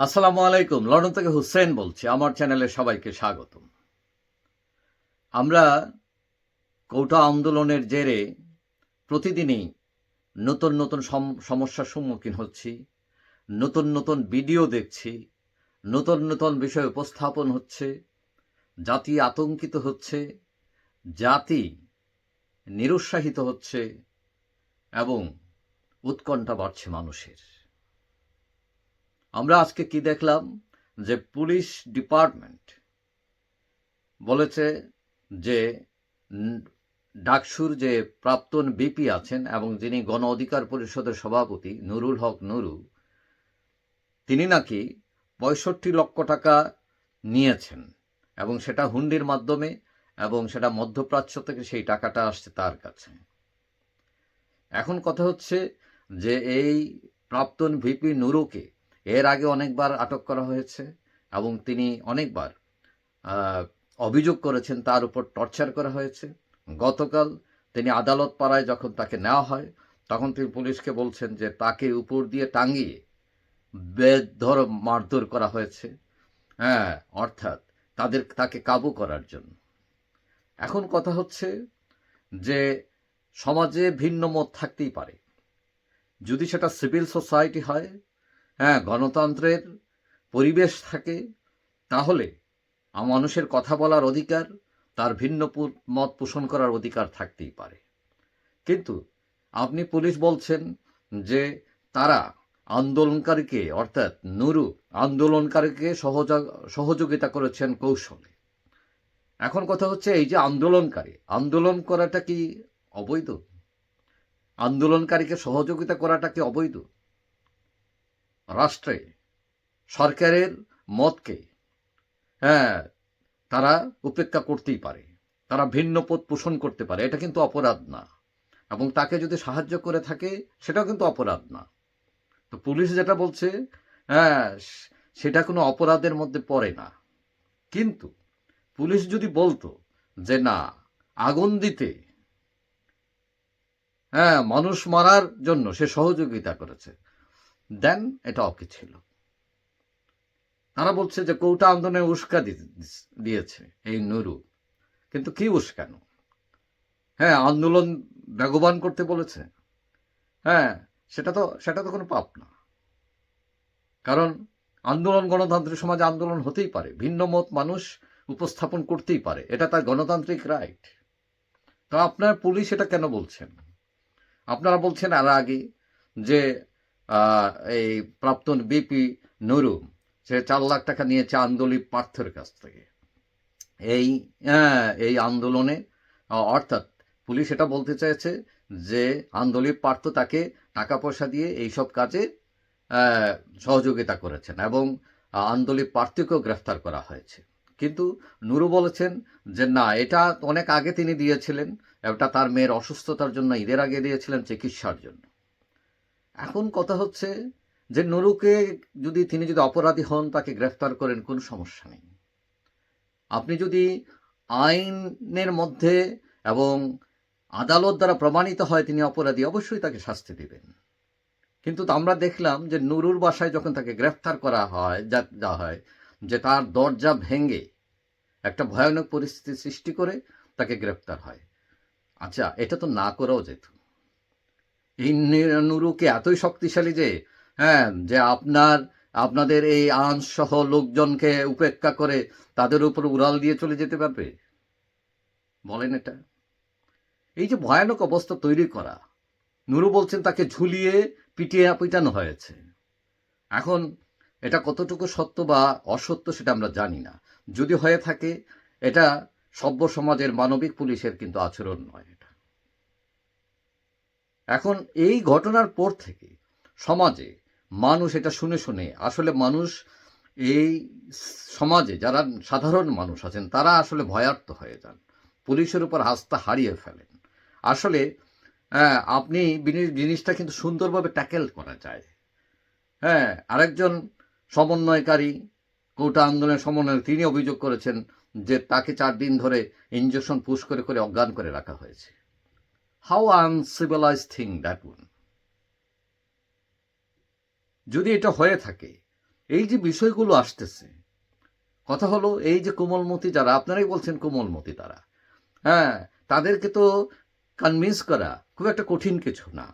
আসসালামু আলাইকুম, লন্ডন থেকে হুসেন বলছি, আমার চ্যানেলে সবাইকে স্বাগত আমরা কৌটা আন্দোলনের জেরে প্রতিদিনই নতুন নতুন সম- সমস্যার সম্মুখীন হচ্ছি, নতুন নতুন ভিডিও দেখছি, নতুন নতুন বিষয় উপস্থাপন হচ্ছে, জাতি আতঙ্কিত হচ্ছে, জাতি নিরুৎসাহিত হচ্ছে এবং উৎকণ্ঠা বাড়ছে মানুষের। আমরা আজকে কি দেখলাম? যে পুলিশ ডিপার্টমেন্ট বলেছে যে ডাকসুর যে প্রাক্তন বিপি আছেন এবং যিনি গণ অধিকার পরিষদের সভাপতি, নুরুল হক নুরু, তিনি নাকি পঁয়ষট্টি লক্ষ টাকা নিয়েছেন এবং সেটা হুন্ডির মাধ্যমে এবং সেটা মধ্যপ্রাচ্য থেকে সেই টাকাটা আসছে তার কাছে। এখন কথা হচ্ছে যে এই প্রাক্তন ভিপি নুরুকে এর আগে অনেকবার আটক করা হয়েছে এবং তিনি অনেকবার অভিযোগ করেছেন তার উপর টর্চার করা হয়েছে। গতকাল তিনি আদালত পাড়ায় যখন তাকে নেওয়া হয়, তখন তিনি পুলিশকে বলছেন যে তাকে উপর দিয়ে টাঙ্গিয়ে বেধর মারধর করা হয়েছে। হ্যাঁ অর্থাৎ তাদের, তাকে কাবু করার জন্য। এখন কথা হচ্ছে যে সমাজে ভিন্ন মত থাকতেই পারে। যদি সেটা সিভিল সোসাইটি হয় হ্যাঁ গণতন্ত্রের পরিবেশ থাকে, তাহলে মানুষের কথা বলার অধিকার, তার ভিন্ন মত পোষণ করার অধিকার থাকতেই পারে। কিন্তু আপনি পুলিশ বলছেন যে তারা আন্দোলনকারীকে, অর্থাৎ নুরু আন্দোলনকারীকে সহযোগ- সহযোগিতা করেছেন কৌশলে। এখন কথা হচ্ছে এই যে আন্দোলনকারী, আন্দোলন করাটা কি অবৈধ? আন্দোলনকারীকে সহযোগিতা করাটা কি অবৈধ? রাষ্ট্রে, সরকারের মতকে হ্যাঁ তারা উপেক্ষা করতেই পারে। তারা ভিন্ন পথ পোষণ করতে পারে, এটা কিন্তু অপরাধ না। এবং তাকে যদি সাহায্য করে থাকে, সেটাও কিন্তু অপরাধ না। তো পুলিশ যেটা বলছে হ্যাঁ সেটা কোনো অপরাধের মধ্যে পড়ে না। কিন্তু পুলিশ যদি বলতো যে না, আগুন দিতে হ্যাঁ মানুষ মারার জন্য সে সহযোগিতা করেছে দেন এটা অকে ছিল। তারা বলছে যে কৌটা আন্দোলনে উস্কা দিয়েছে, এই নুরু। কিন্তু কি উস্কানো হ্যাঁ আন্দোলন বেগবান করতে বলেছে। হ্যাঁ সেটা তো সেটা তো কোনো পাপ না। কারণ আন্দোলন গণতান্ত্রিক সমাজে আন্দোলন হতেই পারে, ভিন্ন মত মানুষ উপস্থাপন করতেই পারে, এটা তার গণতান্ত্রিক রাইট। তো আপনার পুলিশ এটা কেন বলছেন? আপনারা বলছেন আর আগে যে এই প্রাক্তন বিপি নুরু সে চার লাখ টাকা নিয়েছে আন্দোলিত পার্থের কাছ থেকে। এই আহ, এই আন্দোলনে অর্থাৎ পুলিশ এটা বলতে চাইছে যে আন্দোলিত পার্থ তাকে টাকা পয়সা দিয়ে এইসব কাজে সহযোগিতা করেছেন এবং আহ, আন্দোলিত প্রার্থীকেও গ্রেফতার করা হয়েছে। কিন্তু নুরু বলেছেন যে না এটা অনেক আগে তিনি দিয়েছিলেন এটা তার মেয়ের অসুস্থতার জন্য ঈদের আগে দিয়েছিলেন চিকিৎসার জন্য। এখন কথা হচ্ছে যে নুরুকে যদি তিনি যদি অপরাধী হন, তাকে গ্রেফতার করেন, কোনো সমস্যা নেই। আপনি যদি আইনের মধ্যে এবং আদালত দ্বারা প্রমাণিত হয় তিনি অপরাধী, অবশ্যই তাকে শাস্তি দিবেন। কিন্তু আমরা দেখলাম যে নুরুর বাসায় যখন তাকে গ্রেফতার করা হয়, যা যা হয়, যে তার দরজা ভেঙে একটা ভয়ানক পরিস্থিতি সৃষ্টি করে তাকে গ্রেফতার হয়। আচ্ছা এটা তো না করাও যেত। এই নি- নুরুকে এতই শক্তিশালী যে হ্যাঁ যে আপনার, আপনাদের এই আঁশ সহ লোকজনকে উপেক্ষা করে তাদের উপর উড়াল দিয়ে চলে যেতে পারবে? বলেন এটা। এই যে ভয়ানক অবস্থা তৈরি করা, নুরু বলছেন তাকে ঝুলিয়ে পিটিয়ে পিটানো হয়েছে। এখন এটা কতটুকু সত্য বা অসত্য সেটা আমরা জানি না। যদি হয়ে থাকে, এটা সভ্য সমাজের মানবিক পুলিশের কিন্তু আচরণ নয় এটা। এখন এই ঘটনার পর থেকে সমাজে মানুষ এটা শুনে শুনে আসলে মানুষ এই সমাজে যারা সাধারণ মানুষ আছেন তারা আসলে ভয়ার্ত হয়ে যান। পুলিশের উপর আস্থা হারিয়ে ফেলেন। আসলে হ্যাঁ, আপনি জিনিসটা কিন্তু সুন্দরভাবে ট্যাকেল করা যায়। হ্যাঁ আরেকজন সমন্বয়কারী কোটা আন্দোলনের সমন্বয় তিনি অভিযোগ করেছেন যে তাকে চার দিন ধরে ইঞ্জেকশন পুশ করে করে অজ্ঞান করে রাখা হয়েছে। How uncivilised thing that one যদি এটা হয়ে থাকে, এই যে বিষয়গুলো আসতেছে, কথা হলো এই যে কোমলমতি যারা, আপনারাই বলছেন কোমলমতি তারা হ্যাঁ তাদেরকে তো কনভিন্স করা খুব একটা কঠিন কিছু না।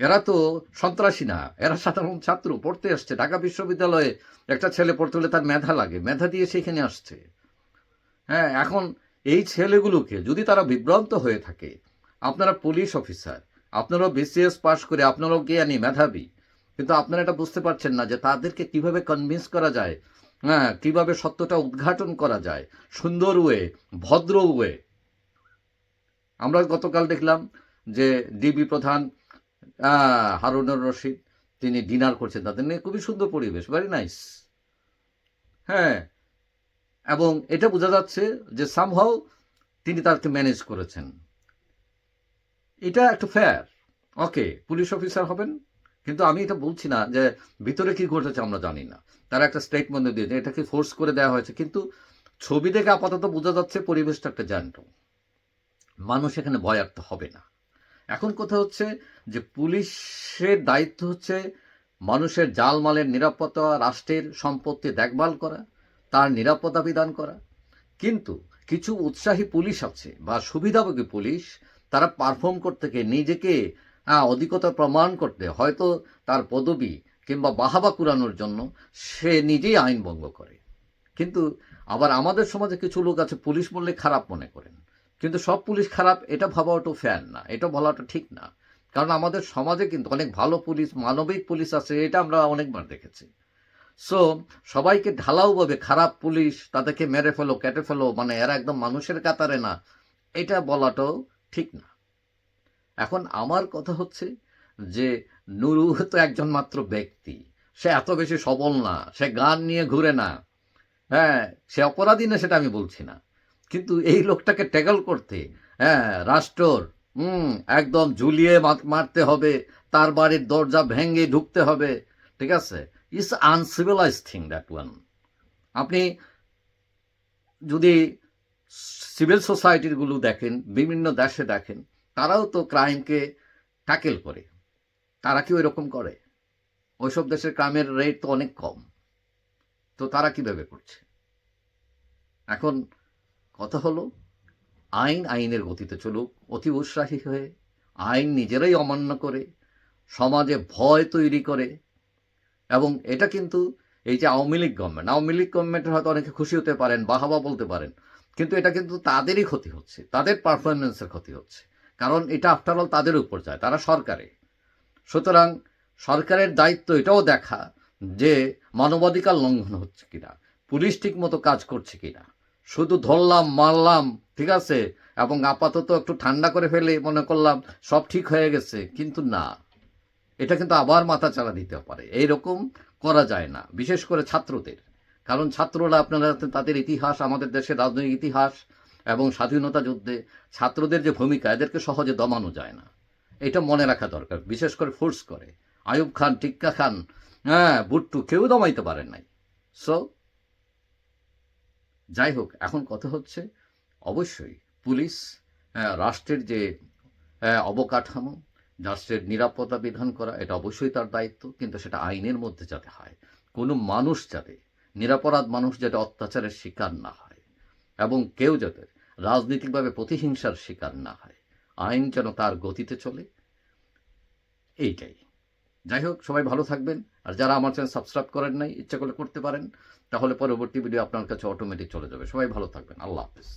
এরা তো সন্ত্রাসী না, এরা সাধারণ ছাত্র, পড়তে আসছে, ঢাকা বিশ্ববিদ্যালয়ে একটা ছেলে পড়তে হলে তার মেধা লাগে, মেধা দিয়ে সেখানে আসছে। হ্যাঁ এখন এই ছেলেগুলোকে যদি তারা বিভ্রান্ত হয়ে থাকে আপনারা পুলিশ অফিসার আপনারাও বিসিএস পাশ করে আপনারাও জ্ঞানী, মেধাবী। কিন্তু আপনারা এটা বুঝতে পারছেন না যে তাদেরকে কীভাবে কনভিন্স করা যায় হ্যাঁ কীভাবে সত্যটা উদ্ঘাটন করা যায়, সুন্দর ওয়ে, ভদ্র ওয়ে। আমরা গতকাল দেখলাম যে ডিবি প্রধান হারুনুর রশিদ, তিনি ডিনার করছেন তাদের নিয়ে। খুবই সুন্দর পরিবেশ ভেরি নাইস হ্যাঁ এবং এটা বোঝা যাচ্ছে যে সামহাও তিনি তাকে ম্যানেজ করেছেন। এটা একটা ফেয়ার ওকে পুলিশ অফিসার হবেন, কিন্তু আমি এটা বলছি না যে ভিতরে কি ঘটেছে আমরা জানি না। তারা একটা স্টেটমেন্ট দিয়েছে এটাকে ফোর্স করে দেওয়া হয়েছে, কিন্তু ছবি দেখে আপাতত বোঝা যাচ্ছে পরিবেশটা একটা জ্যান্ত মানুষ এখানে ভয়ার্থ হবে না। এখন কথা হচ্ছে যে পুলিশের দায়িত্ব হচ্ছে মানুষের জালমালের নিরাপত্তা, রাষ্ট্রের সম্পত্তি দেখভাল করা, তার নিরাপত্তা বিধান করা। কিন্তু কিছু উৎসাহী পুলিশ আছে বা সুবিধাভোগী পুলিশ তারা পারফর্ম করতে গিয়ে নিজেকে অধিকতা প্রমাণ করতে, হয়তো তার পদবি কিংবা বাহাবা কুরানোর জন্য সে নিজেই আইন ভঙ্গ করে। কিন্তু আবার আমাদের সমাজে কিছু লোক আছে, পুলিশ বললে খারাপ মনে করেন। কিন্তু সব পুলিশ খারাপ, এটা ভাবাটা ফ্যান না, এটা বলাটা ঠিক না। কারণ আমাদের সমাজে কিন্তু অনেক ভালো পুলিশ, মানবিক পুলিশ আছে, এটা আমরা অনেকবার দেখেছি। সো সবাইকে ঢালাওভাবে খারাপ পুলিশ, তাদেরকে মেরে ফেলো, কেটে ফেলো মানে এরা একদম মানুষের কাতারে না, এটা বলাটাও ঠিক না। এখন আমার কথা হচ্ছে যে, নুরু তো একজন মাত্র ব্যক্তি। সে এত বেশি সবল না, সে গান নিয়ে ঘুরে না। হ্যাঁ সে অপরাধী না সেটা আমি বলছি না। কিন্তু এই লোকটাকে ট্যাগল করতে হ্যাঁ রাষ্ট্রর, হুম, একদম ঝুলিয়ে মারতে হবে, তার বাড়ির দরজা ভেঙে ঢুকতে হবে, ঠিক আছে? Is uncivilised thing that one আপনি যদি সিভিল সোসাইটিগুলো দেখেন, বিভিন্ন দেশে দেখেন, তারাও তো ক্রাইমকে ট্যাকেল করে। তারা কি ওই রকম করে? ওইসব দেশের ক্রাইমের রেট তো অনেক কম। তো তারা কীভাবে করছে? এখন কথা হলো, আইন আইনের গতিতে চলুক, অতি উৎসাহী হয়ে আইন নিজেরাই অমান্য করে, সমাজে ভয় তৈরি করে, এবং এটা কিন্তু এই যে Awami League government Awami League গভর্নমেন্টের হয়তো অনেকে খুশি হতে পারেন, বাহাবা বলতে পারেন কিন্তু এটা কিন্তু তাদেরই ক্ষতি হচ্ছে। তাদের পারফরমেন্সের ক্ষতি হচ্ছে। কারণ এটা আফটার অল তাদের উপর যায়, তারা সরকারে। সুতরাং সরকারের দায়িত্ব এটাও দেখা যে মানবাধিকার লঙ্ঘন হচ্ছে কিনা, পুলিশ ঠিক মতো কাজ করছে কিনা। শুধু ধরলাম, মারলাম, ঠিক আছে? এবং আপাতত একটু ঠান্ডা করে ফেলে মনে করলাম সব ঠিক হয়ে গেছে, কিন্তু না। এটা কিন্তু আবার মাথা চালা দিতে পারে। এইরকম করা যায় না, বিশেষ করে ছাত্রদের। কারণ ছাত্ররা আপনারা তাদের ইতিহাস আমাদের দেশের রাজনৈতিক ইতিহাস এবং স্বাধীনতা যুদ্ধে ছাত্রদের যে ভূমিকা এদেরকে সহজে দমানো যায় না। এটা মনে রাখা দরকার বিশেষ করে ফোর্স করে। আয়ুব খান টিক্কা খান হ্যাঁ বুট্টু কেউ দমাইতে পারেন নাই। সো যাই হোক এখন কথা হচ্ছে অবশ্যই পুলিশ আহ, রাষ্ট্রের যে আহ, অবকাঠামো রাষ্ট্রের নিরাপত্তা বিধান করা এটা অবশ্যই তার দায়িত্ব কিন্তু সেটা আইনের মধ্যে যাতে হয় কোনো মানুষ যাতে নিরাপরাধ মানুষ যাতে অত্যাচারের শিকার না হয় এবং কেউ যাতে রাজনৈতিকভাবে প্রতিহিংসার শিকার না হয়। আইন যেন তার গতিতে চলে। এইটাই। যাই হোক, সবাই ভালো থাকবেন। আর যারা আমার চ্যানেল সাবস্ক্রাইব করেন নাই, ইচ্ছা করলে করতে পারেন। তাহলে পরবর্তী ভিডিও আপনার কাছে অটোমেটিক চলে যাবে। সবাই ভালো থাকবেন। আল্লাহ হাফিজ।